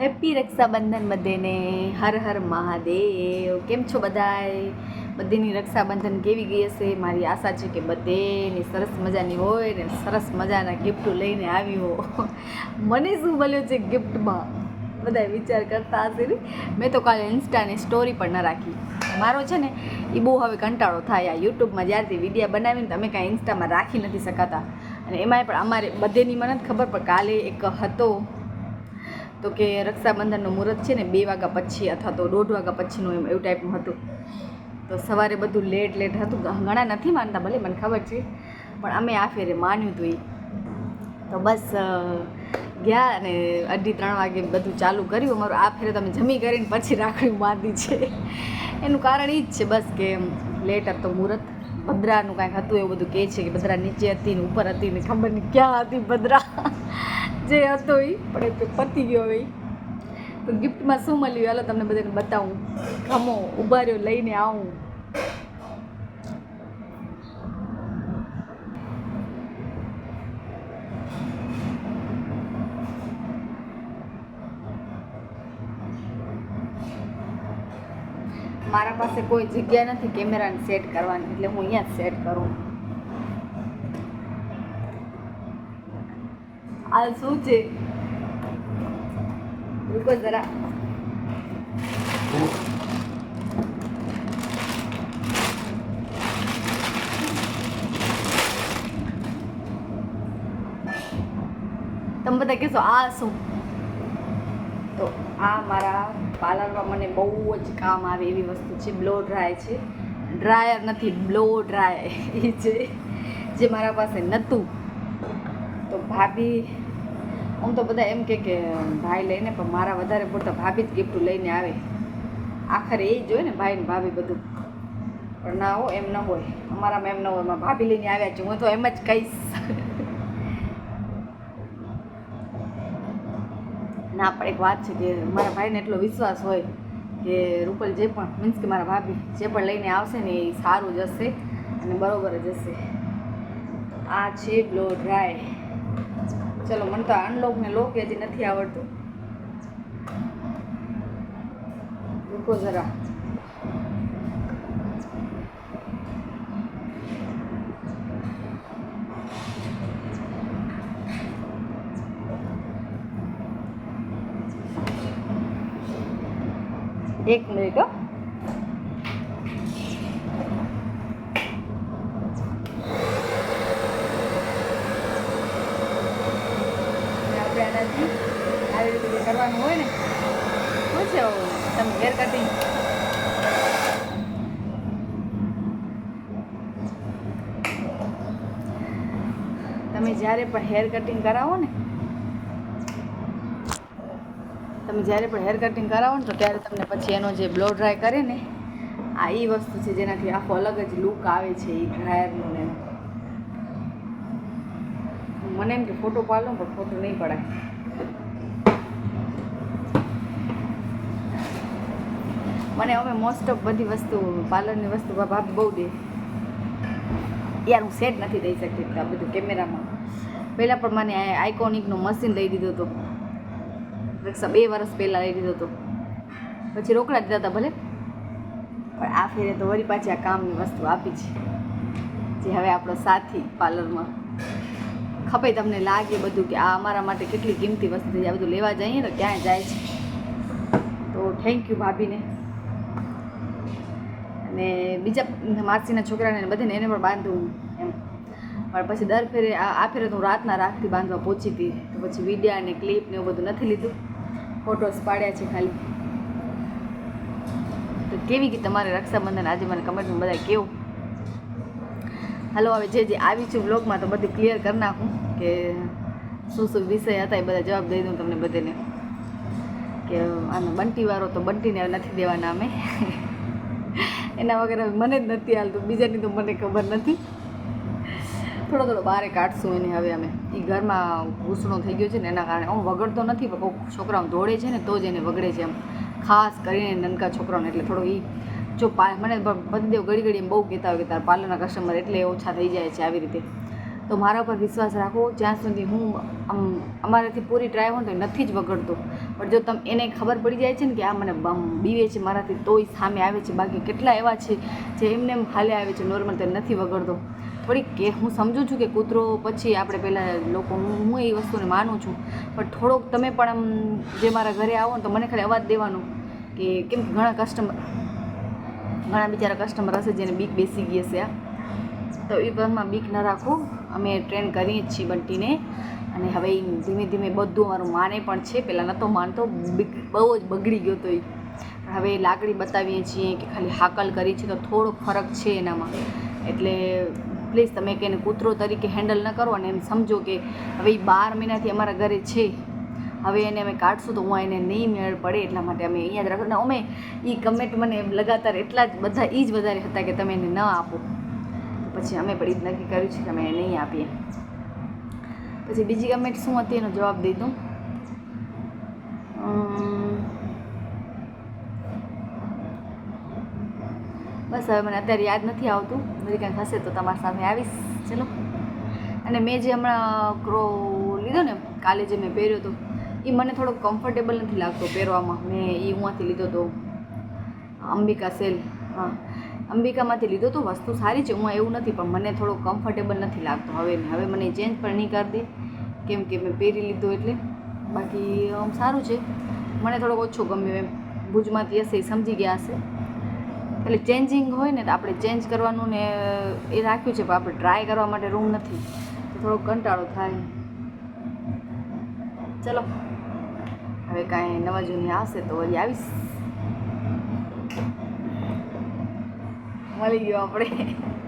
Happy Rakshabandhan બધેને. હર હર મહાદેવ. કેમ છો બધાય? બધીની રક્ષાબંધન કેવી ગઈ હશે? મારી આશા છે કે બધેની સરસ મજાની હોય ને સરસ મજાના ગિફ્ટ લઈને આવી હો મને શું મળ્યું છે ગિફ્ટમાં બધા વિચાર કરતા હશે ને. મેં તો કાલે ઇન્સ્ટાની સ્ટોરી પણ ન રાખી. મારો છે ને એ બહુ હવે કંટાળો થાય આ યુટ્યુબમાં જ્યારથી વિડીયા બનાવીને તમે કાંઈ ઇન્સ્ટામાં રાખી નથી શકાતા. અને એમાંય પણ અમારે, બધેની મને ખબર પણ કાલે એક હતો તો કે રક્ષાબંધનનું મુહૂર્ત છે ને, બે વાગ્યા પછી અથવા તો દોઢ વાગ્યા પછીનું એમ, એવું ટાઈપનું હતું. તો સવારે બધું લેટ લેટ હતું. ઘણા નથી માનતા ભલે, મને ખબર છે. પણ અમે આ ફેરે માન્યું હતું એ તો બસ ગયા અને અઢી ત્રણ વાગે બધું ચાલુ કર્યું. અમારું આ ફેરે તમે જમી કરીને પછી રાખડી બાંધી છે. એનું કારણ એ જ છે બસ કે લેટ હતો મુહૂર્ત. ભદ્રાનું કાંઈક હતું એવું બધું કહે છે કે ભદ્રા નીચે હતી ને ઉપર હતી ને ખબર નહીં ક્યાં હતી ભદ્રા. જે હતો એ પણ એ પતી ગયો હવે તો ગિફ્ટમાં શું મળ્યું? હાલો તમને બધાને બતાવું. ખમો ઊભા રહ્યો, લઈને આવું. મારા પાસે કોઈ જગ્યા નથી કેમેરાને સેટ કરવાની, એટલે હું અહીંયા જ સેટ કરું. આ શું છે? રૂકો જરા. તમે બધા કહેશો, આ શું? તો આ મારા પાર્લરમાં મને બહુ જ કામ આવે એવી વસ્તુ છે, બ્લો ડ્રાય છે. ડ્રાયર નથી, બ્લો ડ્રાય. એ છે, જે મારા પાસે નહોતું તો ભાભી આમ તો બધા એમ કે કે ભાઈ લઈને પણ મારા વધારે પૂરતા ભાભી જ ગિફ્ટ લઈને આવે. આખરે એ જ હોય ને ભાઈ ને ભાભી બધું. પણ ના હો, એમ ન હોય. અમારામાં એમ ન હોય ભાભી લઈને આવ્યા છે. હું તો એમ જ કહીશ. ના, પણ એક વાત છે કે મારા ભાઈને એટલો વિશ્વાસ હોય કે રૂપલ જે પણ, મીન્સ કે મારા ભાભી જે પણ લઈને આવશે ને એ સારું જ હશે અને બરોબર જ હશે. આ છે બ્લો ડ્રાય. ચલો મને તો અનલોક ને લોક હજી નથી આવડતું. રૂકો જરા. એક મિનિટ હો આપણે આનાથી આવી રીતે કરવાનું હોય ને, શું છે તમે હેર કટિંગ તમે જ્યારે પણ હેર કટિંગ કરાવો ને, તમે જ્યારે પણ હેર કટિંગ કરાવો ને, તો ત્યારે તમને પછી એનો જે બ્લો ડ્રાય કરે ને, આ એ વસ્તુ છે જેનાથી આખો અલગ જ લુક આવે છે એ ડ્રાયરનો ને મને એમ કે ફોટો પાડલો પણ ફોટો નહીં પડાય. મને અમે મોસ્ટ ઓફ બધી વસ્તુ પાર્લરની વસ્તુ ભાભી બહુ દે. યાર હું સેટ નથી દઈ શકતી આ બધું કેમેરામાં. પહેલાં પણ મને આઇકોનિકનું મશીન લઈ દીધું હતું. બે વર્ષ પહેલાં લઈ દીધો હતો. પછી રોકડા દીધા હતા ભલે. પણ આ ફેરે તો વળી પાછી આ કામની વસ્તુ આપી છે. જે હવે આપણો સાથી પાર્લરમાં ખપે તમને લાગે બધું કે આ અમારા માટે કેટલી કિંમતી વસ્તુ છે, આ બધું લેવા જઈએ તો ક્યાં જાય છે. તો થેન્ક યુ ભાભીને. અને બીજા માસીના છોકરાને બધાને એને પણ બાંધું એમ. પણ પછી દર ફેરે આ ફેરે હું રાતના રાખથી બાંધવા પહોંચી હતી. તો પછી વિડીયા ને ક્લિપ ને એવું બધું નથી લીધું. ફોટોસ પાડ્યા છે ખાલી. તો કેવી કે તમારે રક્ષાબંધન? આજે મને કમેન્ટમાં બધા કેવું? હાલો, હવે જે જે આવી છું બ્લોગમાં તો બધું ક્લિયર કરી નાખું કે શું શું વિષય હતા એ બધા જવાબ દઈ દઉં તમને બધાને. કે આનો બંટીવાળો તો બંટીને નથી દેવાના અમે. એના વગર મને જ નથી હાલતું. બીજાની તો મને ખબર નથી. થોડો થોડો બહારે કાઢશું એને હવે અમે. એ ઘરમાં ઘૂસણો થઈ ગયો છે ને એના કારણે. હું વગડતો નથી, પણ કોઈક છોકરાઓ દોડે છે ને તો જ એને વગડે છે એમ. ખાસ કરીને નનકા છોકરાઓને. એટલે થોડો એ જો મને બધે ઘડી ઘડી એમ બહુ કહેતા હોય કે તારા પાર્લરના કસ્ટમર એટલે ઓછા થઈ જાય છે આવી રીતે. તો મારા ઉપર વિશ્વાસ રાખો, જ્યાં સુધી હું આમ અમારાથી પૂરી ટ્રાય હોય તો નથી જ વગડતો. પણ જો તમે એને ખબર પડી જાય છે ને કે આ મને બીવે છે મારાથી, તોય સામે આવે છે. બાકી કેટલા એવા છે જે એમને એમ હાલે આવે છે નોર્મલ તો નથી વગડતો. થોડીક કે હું સમજું છું કે કૂતરો પછી આપણે પહેલાં લોકો, હું હું એ વસ્તુને માનું છું. પણ થોડોક તમે પણ આમ જે મારા ઘરે આવો ને તો મને ખાલી અવાજ દેવાનો કે કેમ ઘણા કસ્ટમર ઘણા બિચારા કસ્ટમર હશે જેને બીક બેસી ગઈ હશે આ તો એ બસમાં બીક ન રાખો. અમે ટ્રેન કરીએ જ છીએ બંટીને. અને હવે ધીમે ધીમે બધું મારું માને પણ છે. પહેલાં નહોતો માનતો બહુ જ બગડી ગયો તો એ હવે લાકડી બતાવીએ છીએ કે ખાલી હાકલ કરી છે તો થોડો ફરક છે એનામાં. એટલે પ્લીઝ તમે કે એને કૂતરો તરીકે હેન્ડલ ન કરો અને એમ સમજો કે હવે એ બાર મહિનાથી અમારા ઘરે છે. હવે એને અમે કાઢશું તો હું એને નહીં મેળ પડે એટલા માટે અમે અહીંયા જ રાખો ને અમે એ કમેન્ટ મને લગાતાર એટલા જ બધા એ જ વધારે હતા કે તમે એને ન આપો. પછી અમે પણ એ નક્કી કર્યું છે કે અમે નહીં આપીએ. પછી બીજી કમેન્ટ શું હતી એનો જવાબ દઉં. બસ હવે મને અત્યારે યાદ નથી આવતું. બધી કંઈક હશે તો તમારી સામે આવીશ. ચલો. અને મેં જે હમણાં ક્રો લીધો ને, કાલે જે મેં પહેર્યો હતો એ મને થોડો કમ્ફર્ટેબલ નથી લાગતો પહેરવામાં. મેં એ હુંથી લીધો હતો અંબિકા સેલ, હા. અંબિકામાંથી લીધો તો વસ્તુ સારી છે. હું એવું નથી, પણ મને થોડો કમ્ફર્ટેબલ નથી લાગતો. હવે હવે મને ચેન્જ પણ નહીં કરી દે. કેમ કે મેં પહેરી લીધો એટલે. બાકી આમ સારું છે. મને થોડોક ઓછો ગમ્યો એમ. ભુજમાંથી હશે એ સમજી ગયા હશે. એટલે ચેન્જિંગ હોય ને તો આપણે ચેન્જ કરવાનું ને એ રાખ્યું છે, પણ આપણે ટ્રાય કરવા માટે રૂમ નથી. તો થોડો કંટાળો થાય. ચલો. હવે કાંઈ નવા જૂની આવશે તો વળી આવીશ. મળી ગયો આપણે.